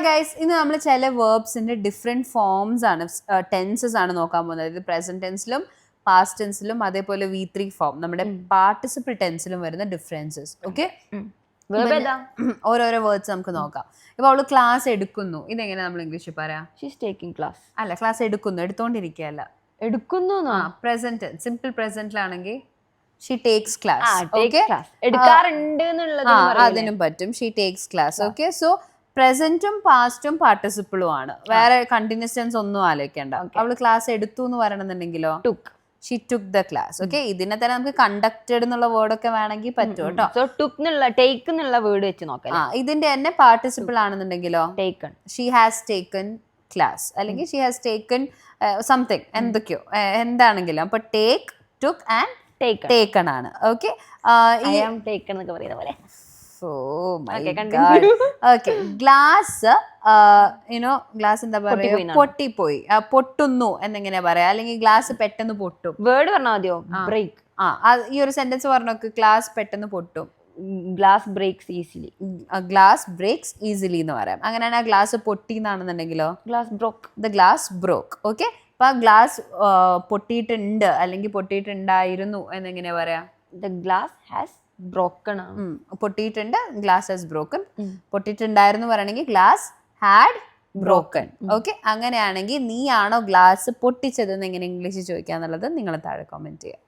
Hi guys ഇന്ന് നമ്മൾ ചില വേർബ്സിന്റെ ഡിഫറെന്റ് ഫോംസ് ആണ് ടെൻസസ് ആണ് നോക്കാൻ പോകുന്നത്. അതായത് പ്രസന്റ് ടെൻസിലും പാസ്റ്റ് ടെൻസിലും അതേപോലെ വി ത്രീ ഫോം നമ്മുടെ പാർട്ടിസിപ്പിൾ ടെൻസിലും വരുന്ന ഡിഫറൻസസ് ഓക്കെ ഓരോരോ വേർഡ്സ് നമുക്ക് നോക്കാം. ഇപ്പൊ അവൾ ക്ലാസ് എടുക്കുന്നു. ഇതെങ്ങനെ നമ്മൾ ഇംഗ്ലീഷിൽ പറയാം? ഷീസ് ടേക്കിംഗ് ക്ലാസ് അല്ല ക്ലാസ് എടുക്കുന്നു. എടുത്തോണ്ടിരിക്കുകയല്ല എടുക്കുന്നു പ്രസന്റ് സിമ്പിൾ പ്രസന്റിലാണെങ്കിൽ ഷീ ടേക്സ് ക്ലാസ് ഓക്കെ അതിനും പറ്റും. She takes class okay so പ്രസന്റും പാസ്റ്റും പാർട്ടിസിപ്പിളും ആണ് വേറെ കണ്ടിന്യൂസ് ടെൻസ് ഒന്നും ആലോചിക്കേണ്ട. അവൾ ക്ലാസ് എടുത്തു എന്ന് പറയണമെന്നുണ്ടെങ്കിലോ? Took she took the class okay ഇതിനെ തന്നെ നമുക്ക് കണ്ടക്റ്റഡ് എന്നുള്ള വേർഡ് ഒക്കെ വേണമെങ്കിൽ പറ്റും കേട്ടോ. സോ ടുക്ക് എന്നുള്ള ടേക്ക് എന്നുള്ള വേർഡ് വെച്ച് നോക്കാം ആ ഇതിന്റെ തന്നെ participle ആണെന്നുണ്ടെങ്കിലോ? Taken she has taken class അല്ലെങ്കിൽ ഷീ ഹാസ് ടേക്കൺ സംതിങ് എന്തൊക്കെയോ? എന്താണെങ്കിലും. അപ്പൊ take took and taken taken ആണ്. ഓക്കെ ഐ ആം ടേക്കൺ എന്നൊക്കെ പറയുന്ന പോലെ. Okay, okay glass you know glass എന്താ പറയുക. പൊട്ടിപ്പോയി. പൊട്ടുന്നു എന്നിങ്ങനെ പറയാ? അല്ലെങ്കിൽ ഗ്ലാസ് പെട്ടെന്ന് പൊട്ടും. വേർഡ് പറഞ്ഞാൽ മതിയോ? ബ്രേക്ക് ആ ഈ ഒരു സെന്റൻസ് പറഞ്ഞോക്ക്. ഗ്ലാസ് പെട്ടെന്ന് പൊട്ടും. Glass breaks easily glass breaks easily എന്ന് പറയാം. അങ്ങനെയാണ് ആ ഗ്ലാസ് പൊട്ടി എന്നാണെന്നുണ്ടെങ്കിലോ glass broke the glass broke okay അപ്പൊ ആ ഗ്ലാസ് പൊട്ടിയിട്ടുണ്ട് അല്ലെങ്കിൽ പൊട്ടിയിട്ടുണ്ടായിരുന്നു എന്നെങ്ങനെ പറയാം? ദ ഗ്ലാസ് ഹാസ് ബ്രോക്കൺ ആണ് പൊട്ടിയിട്ടുണ്ട് ഗ്ലാസ് ഹാസ് ബ്രോക്കൺ പൊട്ടിയിട്ടുണ്ടായിരുന്നു പറയണെങ്കിൽ ഗ്ലാസ് ഹാഡ് ബ്രോക്കൺ ഓക്കെ അങ്ങനെയാണെങ്കിൽ നീയാണോ ഗ്ലാസ് പൊട്ടിച്ചതെന്ന് എങ്ങനെ ഇംഗ്ലീഷിൽ ചോദിക്കാന്നുള്ളത് നിങ്ങൾ താഴെ കോമെന്റ് ചെയ്യാം.